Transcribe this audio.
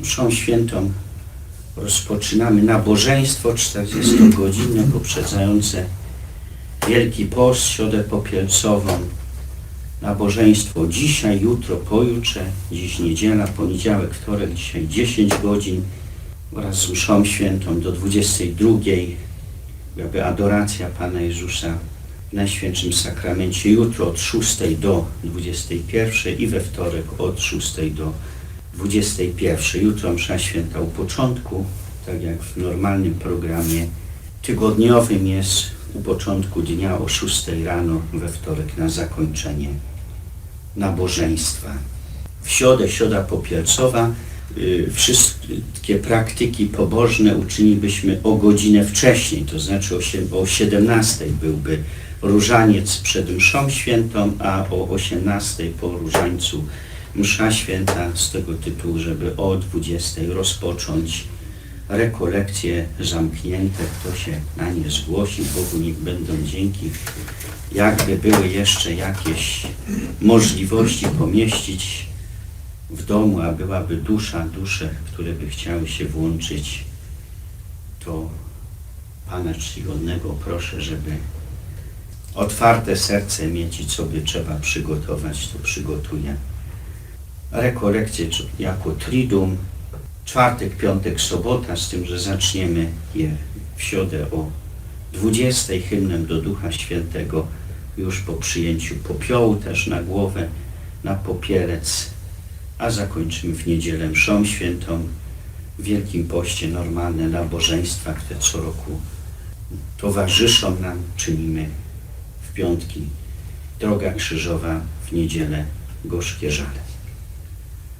Mszą świętą rozpoczynamy nabożeństwo 40-godzinne poprzedzające Wielki Post, Środę Popielcową, nabożeństwo dzisiaj, jutro, pojutrze, dziś niedziela, poniedziałek, wtorek, dzisiaj 10 godzin oraz z mszą świętą do 22, jakby adoracja Pana Jezusa w Najświętszym Sakramencie, jutro od 6 do 21 i we wtorek od 6 do 21. Jutro msza święta u początku, tak jak w normalnym programie tygodniowym jest u początku dnia o 6 rano, we wtorek na zakończenie nabożeństwa. W środę, środa popielcowa, y, wszystkie praktyki pobożne uczynilibyśmy o godzinę wcześniej, to znaczy o, o 17 byłby różaniec przed mszą świętą, a o 18 po różańcu msza święta z tego tytułu, żeby o 20 rozpocząć rekolekcje zamknięte, kto się na nie zgłosi, Bogu niech będą dzięki. Jakby były jeszcze jakieś możliwości pomieścić w domu, a byłaby dusza, dusze, które by chciały się włączyć, to Pana Czcigodnego proszę, żeby otwarte serce mieć i co by trzeba przygotować, to przygotuje. Rekolekcje czy- jako triduum, czwartek, piątek, sobota, z tym, że zaczniemy je w środę o 20 hymnem do Ducha Świętego już po przyjęciu popiołu też na głowę, na popielec, a zakończymy w niedzielę mszą świętą, w Wielkim Poście normalne nabożeństwa, które co roku towarzyszą nam, czynimy w piątki. Droga krzyżowa w niedzielę Gorzkie Żale.